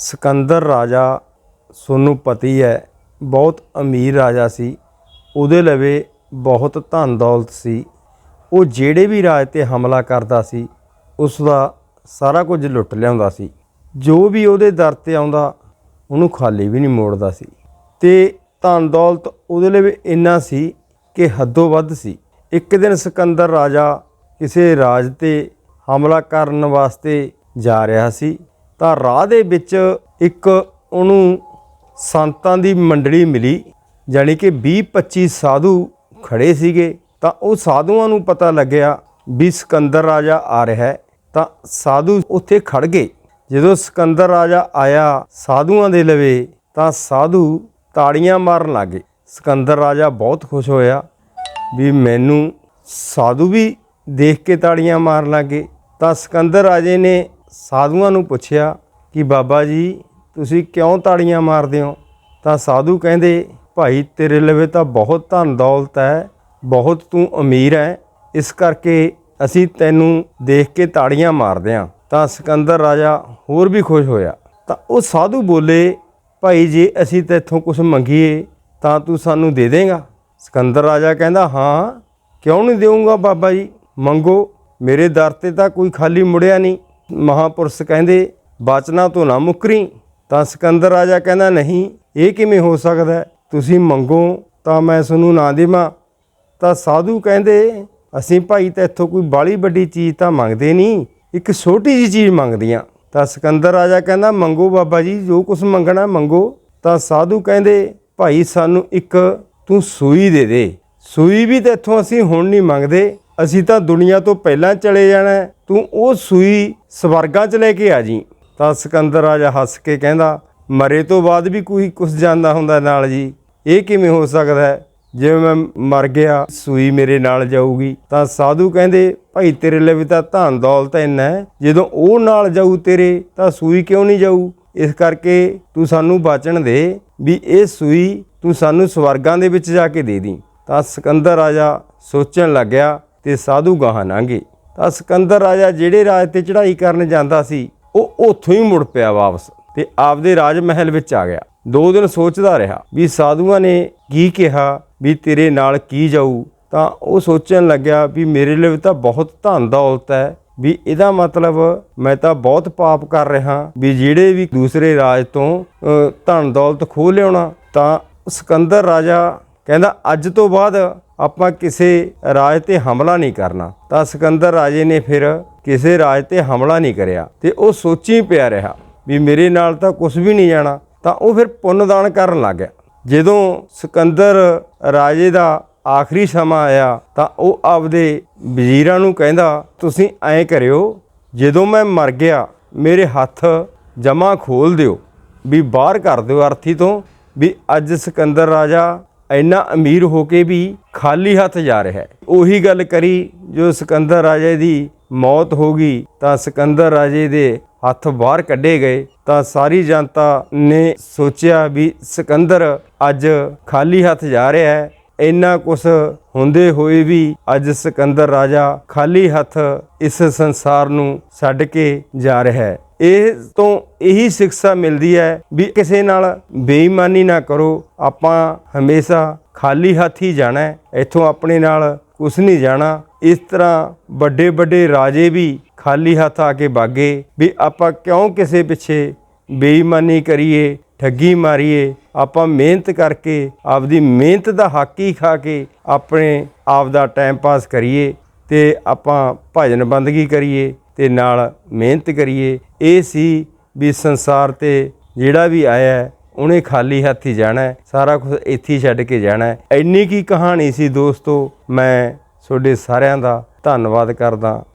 ਸਿਕੰਦਰ ਰਾਜਾ ਸੋਨੂੰ ਪਤੀ ਹੈ, ਬਹੁਤ ਅਮੀਰ ਰਾਜਾ ਸੀ। ਉਹਦੇ ਲਵੇ ਬਹੁਤ ਧਨ ਦੌਲਤ ਸੀ। ਉਹ ਜਿਹੜੇ ਵੀ ਰਾਜ ਤੇ ਹਮਲਾ ਕਰਦਾ ਸੀ ਉਸ ਦਾ ਸਾਰਾ ਕੁਝ ਲੁੱਟ ਲਿਆਉਂਦਾ ਸੀ। ਜੋ ਵੀ ਉਹਦੇ ਦਰ ਤੇ ਆਉਂਦਾ, ਉਹਨੂੰ ਖਾਲੀ ਵੀ ਨਹੀਂ ਮੋੜਦਾ ਸੀ। ਤੇ ਧਨ ਦੌਲਤ ਉਹਦੇ ਲਈ ਇੰਨਾ ਸੀ ਕਿ ਹੱਦੋਂ ਵੱਧ ਸੀ। ਇੱਕ ਦਿਨ ਸਿਕੰਦਰ ਰਾਜਾ ਕਿਸੇ ਰਾਜ ਤੇ ਹਮਲਾ ਕਰਨ ਵਾਸਤੇ ਜਾ ਰਿਹਾ ਸੀ। ਤਾਂ ਰਾਹ ਦੇ ਵਿੱਚ ਇੱਕ ਉਹਨੂੰ ਸੰਤਾਂ ਦੀ ਮੰਡਲੀ ਮਿਲੀ, ਜਾਣੀ ਕਿ 20 25 ਸਾਧੂ ਖੜੇ ਸੀਗੇ। ਤਾਂ ਉਹ ਸਾਧੂਆਂ ਨੂੰ ਪਤਾ ਲੱਗਿਆ ਵੀ ਸਿਕੰਦਰ ਰਾਜਾ ਆ ਰਿਹਾ ਹੈ। ਤਾਂ ਸਾਧੂ ਉੱਥੇ ਖੜ ਗਏ। ਜਦੋਂ ਸਿਕੰਦਰ ਰਾਜਾ ਆਇਆ ਸਾਧੂਆਂ ਦੇ ਲਵੇ, ਤਾਂ ਸਾਧੂ ਤਾੜੀਆਂ ਮਾਰਨ ਲੱਗੇ ਸਿਕੰਦਰ ਰਾਜਾ ਬਹੁਤ ਖੁਸ਼ ਹੋਇਆ ਵੀ ਮੈਨੂੰ ਸਾਧੂ ਵੀ ਦੇਖ ਕੇ ਤਾੜੀਆਂ ਮਾਰਨ ਲੱਗੇ ਤਾਂ ਸਿਕੰਦਰ ਰਾਜੇ ਨੇ ਸਾਧੂਆਂ ਨੂੰ ਪੁੱਛਿਆ ਕਿ ਬਾਬਾ ਜੀ, ਤੁਸੀਂ ਕਿਉਂ ਤਾੜੀਆਂ ਮਾਰਦੇ ਹੋ? ਤਾਂ ਸਾਧੂ ਕਹਿੰਦੇ, ਭਾਈ, ਤੇਰੇ ਲਵੇ ਤਾਂ ਬਹੁਤ ਧਨ ਦੌਲਤ ਹੈ, ਬਹੁਤ ਤੂੰ ਅਮੀਰ ਹੈ। ਇਸ ਕਰਕੇ ਅਸੀਂ ਤੈਨੂੰ ਦੇਖ ਕੇ ਤਾੜੀਆਂ ਮਾਰਦੇ ਹਾਂ। ਤਾਂ ਸਿਕੰਦਰ ਰਾਜਾ ਹੋਰ ਵੀ ਖੁਸ਼ ਹੋਇਆ। ਤਾਂ ਉਹ ਸਾਧੂ ਬੋਲੇ, ਭਾਈ, ਜੇ ਅਸੀਂ ਤੇਥੋਂ ਕੁਝ ਮੰਗੀਏ, ਤਾਂ ਤੂੰ ਸਾਨੂੰ ਦੇ ਦੇਂਗਾ? ਸਿਕੰਦਰ ਰਾਜਾ ਕਹਿੰਦਾ, ਹਾਂ, ਕਿਉਂ ਨਹੀਂ ਦੇਵਾਂਗਾ ਬਾਬਾ ਜੀ? ਮੰਗੋ, ਮੇਰੇ ਦਰ ਤੇ ਤਾਂ ਕੋਈ ਖਾਲੀ ਮੁੜਿਆ ਨਹੀਂ। ਮਹਾਪੁਰਸ਼ ਕਹਿੰਦੇ, ਬਾਚਨਾ ਤੋਂ ਨਾ ਮੁਕਰੀ। ਤਾਂ ਸਿਕੰਦਰ ਰਾਜਾ ਕਹਿੰਦਾ, ਨਹੀਂ, ਇਹ ਕਿਵੇਂ ਹੋ ਸਕਦਾ ਤੁਸੀਂ ਮੰਗੋ, ਤਾਂ ਮੈਂ ਤੁਹਾਨੂੰ ਨਾ ਦੇਵਾਂ। ਤਾਂ ਸਾਧੂ ਕਹਿੰਦੇ, ਅਸੀਂ ਭਾਈ, ਤਾਂ ਇੱਥੋਂ ਕੋਈ ਬਾਲੀ ਵੱਡੀ ਚੀਜ਼ ਤਾਂ ਮੰਗਦੇ ਨਹੀਂ, ਇੱਕ ਛੋਟੀ ਜੀ ਚੀਜ਼ ਮੰਗਦੀਆਂ। ਤਾਂ ਸਿਕੰਦਰ ਰਾਜਾ ਕਹਿੰਦਾ, ਮੰਗੋ ਬਾਬਾ ਜੀ, ਜੋ ਕੁਝ ਮੰਗਣਾ ਮੰਗੋ। ਤਾਂ ਸਾਧੂ ਕਹਿੰਦੇ, ਭਾਈ, ਸਾਨੂੰ ਇੱਕ ਤੂੰ ਸੂਈ ਦੇ ਦੇ। ਸੂਈ ਵੀ ਤੇ ਇੱਥੋਂ ਅਸੀਂ ਹੁਣ ਨਹੀਂ ਮੰਗਦੇ। ਅਸੀਂ ਤਾਂ ਦੁਨੀਆ ਤੋਂ ਪਹਿਲਾਂ ਚਲੇ ਜਾਣਾ ਤੂੰ ਉਹ ਸੂਈ ਸਵਰਗਾਂ 'ਚ ਲੈ ਕੇ ਆ ਜੀ। ਤਾਂ ਸਿਕੰਦਰ ਰਾਜਾ ਹੱਸ ਕੇ ਕਹਿੰਦਾ, ਮਰੇ ਤੋਂ ਬਾਅਦ ਵੀ ਕੋਈ ਕੁਝ ਜਾਂਦਾ ਹੁੰਦਾ ਨਾਲ ਜੀ। ਇਹ ਕਿਵੇਂ ਹੋ ਸਕਦਾ ਹੈ? ਜੇ ਮੈਂ ਮਰ ਗਿਆ, ਸੂਈ ਮੇਰੇ ਨਾਲ ਜਾਊਗੀ। ਤਾਂ ਸਾਧੂ ਕਹਿੰਦੇ, ਭਾਈ ਤੇਰੇ ਲਈ ਵੀ ਤਾਂ ਧਨ ਦੌਲਤ ਇੰਨਾ ਹੈ। ਜਦੋਂ ਉਹ ਨਾਲ ਜਾਊ ਤੇਰੇ, ਤਾਂ ਸੂਈ ਕਿਉਂ ਨਹੀਂ ਜਾਊ? ਇਸ ਕਰਕੇ ਤੂੰ ਸਾਨੂੰ ਬਾਚਣ ਦੇ ਵੀ ਇਹ ਸੂਈ ਤੂੰ ਸਾਨੂੰ ਸਵਰਗਾਂ ਦੇ ਵਿੱਚ ਜਾ ਕੇ ਦੇ ਦੀ। ਤਾਂ ਸਿਕੰਦਰ ਰਾਜਾ ਸੋਚਣ ਲੱਗਿਆ ਤੇ ਸਾਧੂ ਗਾਹਾਂ ਲੰਘੇ ਤਾਂ ਸਿਕੰਦਰ ਰਾਜਾ ਜਿਹੜੇ ਰਾਜ ਤੇ ਚੜ੍ਹਾਈ ਕਰਨ ਜਾਂਦਾ ਸੀ, ਉਹ ਉੱਥੋਂ ਹੀ ਮੁੜ ਪਿਆ ਵਾਪਸ ਤੇ ਆਪਦੇ ਰਾਜ ਮਹਿਲ ਵਿੱਚ ਆ ਗਿਆ। ਦੋ ਦਿਨ ਸੋਚਦਾ ਰਿਹਾ ਵੀ ਸਾਧੂਆਂ ਨੇ ਕੀ ਕਿਹਾ, ਵੀ ਤੇਰੇ ਨਾਲ ਕੀ ਜਾਊ, ਤਾਂ ਉਹ ਸੋਚਣ ਲੱਗਿਆ ਵੀ ਮੇਰੇ ਲਈ ਤਾਂ ਬਹੁਤ ਧਨ ਦੌਲਤ ਹੈ, ਵੀ ਇਹਦਾ ਮਤਲਬ ਮੈਂ ਤਾਂ ਬਹੁਤ ਪਾਪ ਕਰ ਰਿਹਾ, ਵੀ ਜਿਹੜੇ ਵੀ ਦੂਸਰੇ ਰਾਜ ਤੋਂ ਧਨ ਦੌਲਤ ਖੋਹ ਲਿਆਉਣਾ, ਤਾਂ ਸਿਕੰਦਰ ਰਾਜਾ ਕਹਿੰਦਾ, ਅੱਜ ਤੋਂ ਬਾਅਦ ਆਪਾਂ ਕਿਸੇ ਰਾਜ ਤੇ ਹਮਲਾ ਨਹੀਂ ਕਰਨਾ। ਤਾਂ ਸਿਕੰਦਰ ਰਾਜੇ ਨੇ ਫਿਰ ਕਿਸੇ ਰਾਜ ਤੇ ਹਮਲਾ ਨਹੀਂ ਕਰਿਆ ਤੇ ਉਹ ਸੋਚੀ ਪਿਆ ਰਿਹਾ ਵੀ ਮੇਰੇ ਨਾਲ ਤਾਂ ਕੁਝ ਵੀ ਨਹੀਂ ਜਾਣਾ। ਤਾਂ ਉਹ ਫਿਰ ਪੁੰਨ ਦਾਨ ਕਰਨ ਲੱਗ ਗਿਆ। ਜਦੋਂ ਸਿਕੰਦਰ ਰਾਜੇ ਦਾ ਆਖਰੀ ਸਮਾਂ ਆਇਆ ਤਾਂ ਉਹ ਆਪਦੇ ਵਜ਼ੀਰਾਂ ਨੂੰ ਕਹਿੰਦਾ, ਤੁਸੀਂ ਐਂ ਕਰਿਓ, ਜਦੋਂ ਮੈਂ ਮਰ ਗਿਆ, ਮੇਰੇ ਹੱਥ ਜਮਾ ਖੋਲ ਦਿਓ, ਵੀ ਬਾਹਰ ਕਰ ਦਿਓ ਅਰਥੀ ਤੋਂ, ਵੀ ਅੱਜ ਸਿਕੰਦਰ ਰਾਜਾ ਇੰਨਾ ਅਮੀਰ ਹੋ ਕੇ ਵੀ ਖਾਲੀ ਹੱਥ ਜਾ ਰਿਹਾ ਹੈ। ਉਹੀ ਗੱਲ ਕਰੀ ਜੋ ਸਿਕੰਦਰ ਰਾਜੇ ਦੀ ਮੌਤ ਹੋ ਗਈ, ਤਾਂ ਸਿਕੰਦਰ ਰਾਜੇ ਦੇ ਹੱਥ ਬਾਹਰ ਕੱਢੇ ਗਏ। ਤਾਂ ਸਾਰੀ ਜਨਤਾ ਨੇ ਸੋਚਿਆ ਵੀ ਸਿਕੰਦਰ ਅੱਜ ਖਾਲੀ ਹੱਥ ਜਾ ਰਿਹਾ ਹੈ। ਇੰਨਾ ਕੁਛ ਹੁੰਦੇ ਹੋਏ ਵੀ ਅੱਜ ਸਿਕੰਦਰ ਰਾਜਾ ਖਾਲੀ ਹੱਥ ਇਸ ਸੰਸਾਰ ਨੂੰ ਛੱਡ ਕੇ ਜਾ ਰਿਹਾ ਹੈ। ਇਹ ਤੋਂ ਇਹੀ ਸਿੱਖਿਆ ਮਿਲਦੀ ਹੈ ਵੀ ਕਿਸੇ ਨਾਲ ਬੇਈਮਾਨੀ ਨਾ ਕਰੋ। ਆਪਾਂ ਹਮੇਸ਼ਾ ਖਾਲੀ ਹੱਥ ਹੀ ਜਾਣਾ ਹੈ। ਇੱਥੋਂ ਆਪਣੇ ਨਾਲ ਕੁਛ ਨਹੀਂ ਜਾਣਾ। ਇਸ ਤਰ੍ਹਾਂ ਵੱਡੇ ਵੱਡੇ ਰਾਜੇ ਵੀ ਖਾਲੀ ਹੱਥ ਆ ਕੇ ਬਾਗੇ ਵੀ ਆਪਾਂ ਕਿਉਂ ਕਿਸੇ ਪਿੱਛੇ ਬੇਈਮਾਨੀ ਕਰੀਏ, ਠੱਗੀ ਮਾਰੀਏ? ਆਪਾਂ ਮਿਹਨਤ ਕਰਕੇ, ਆਪਦੀ ਮਿਹਨਤ ਦਾ ਹੱਕ ਹੀ ਖਾ ਕੇ ਆਪਣੇ ਆਪ ਦਾ ਟਾਈਮ ਪਾਸ ਕਰੀਏ ਤੇ ਆਪਾਂ ਭਜਨ ਬੰਦਗੀ ਕਰੀਏ। ਤੇ ਨਾਲ ਮਿਹਨਤ ਕਰੀਏ। ਇਹ ਸੀ ਵੀ ਸੰਸਾਰ ਤੇ ਜਿਹੜਾ ਵੀ ਆਇਆ, ਉਹਨੇ ਖਾਲੀ ਹੱਥ ਹੀ। ਜਾਣਾ ਸਾਰਾ ਕੁਝ ਇੱਥੇ ਹੀ ਛੱਡ ਕੇ ਜਾਣਾ ਹੈ। ਇੰਨੀ ਕੀ ਕਹਾਣੀ ਸੀ ਦੋਸਤੋ, ਮੈਂ ਤੁਹਾਡੇ ਸਾਰਿਆਂ ਦਾ ਧੰਨਵਾਦ ਕਰਦਾ।